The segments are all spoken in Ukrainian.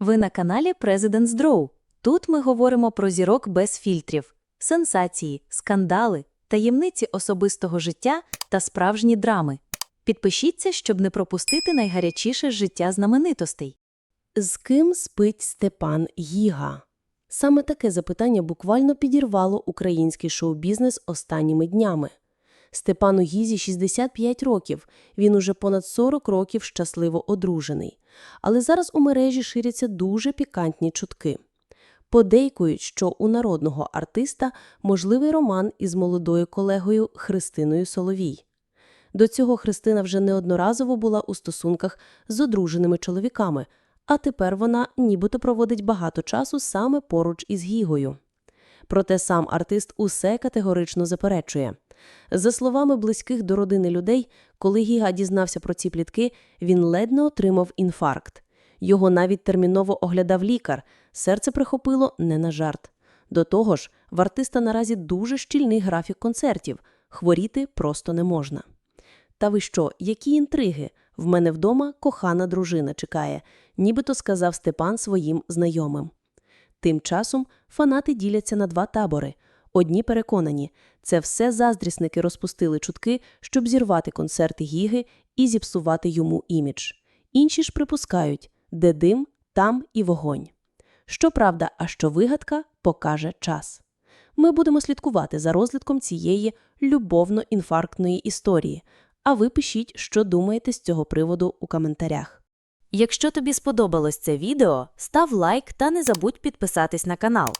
Ви на каналі President's Draw. Тут ми говоримо про зірок без фільтрів, сенсації, скандали, таємниці особистого життя та справжні драми. Підпишіться, щоб не пропустити найгарячіше життя знаменитостей. З ким спить Степан Гіга? Саме таке запитання буквально підірвало український шоу-бізнес останніми днями. Степану Гізі 65 років, він уже понад 40 років щасливо одружений. Але зараз у мережі ширяться дуже пікантні чутки. Подейкують, що у народного артиста можливий роман із молодою колегою Христиною Соловій. До цього Христина вже неодноразово була у стосунках з одруженими чоловіками, а тепер вона нібито проводить багато часу саме поруч із Гігою. Проте сам артист усе категорично заперечує. За словами близьких до родини людей, коли Гіга дізнався про ці плітки, він ледь не отримав інфаркт. Його навіть терміново оглядав лікар, серце прихопило не на жарт. До того ж, в артиста наразі дуже щільний графік концертів, хворіти просто не можна. Та ви що, які інтриги? В мене вдома кохана дружина чекає, нібито сказав Степан своїм знайомим. Тим часом фанати діляться на два табори. Одні переконані, це все заздрісники розпустили чутки, щоб зірвати концерти Гіги і зіпсувати йому імідж. Інші ж припускають, де дим, там і вогонь. Що правда, а що вигадка, покаже час. Ми будемо слідкувати за розвитком цієї любовно-інфарктної історії. А ви пишіть, що думаєте з цього приводу у коментарях. Якщо тобі сподобалось це відео, став лайк та не забудь підписатись на канал.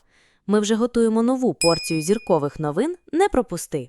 Ми вже готуємо нову порцію зіркових новин. Не пропусти!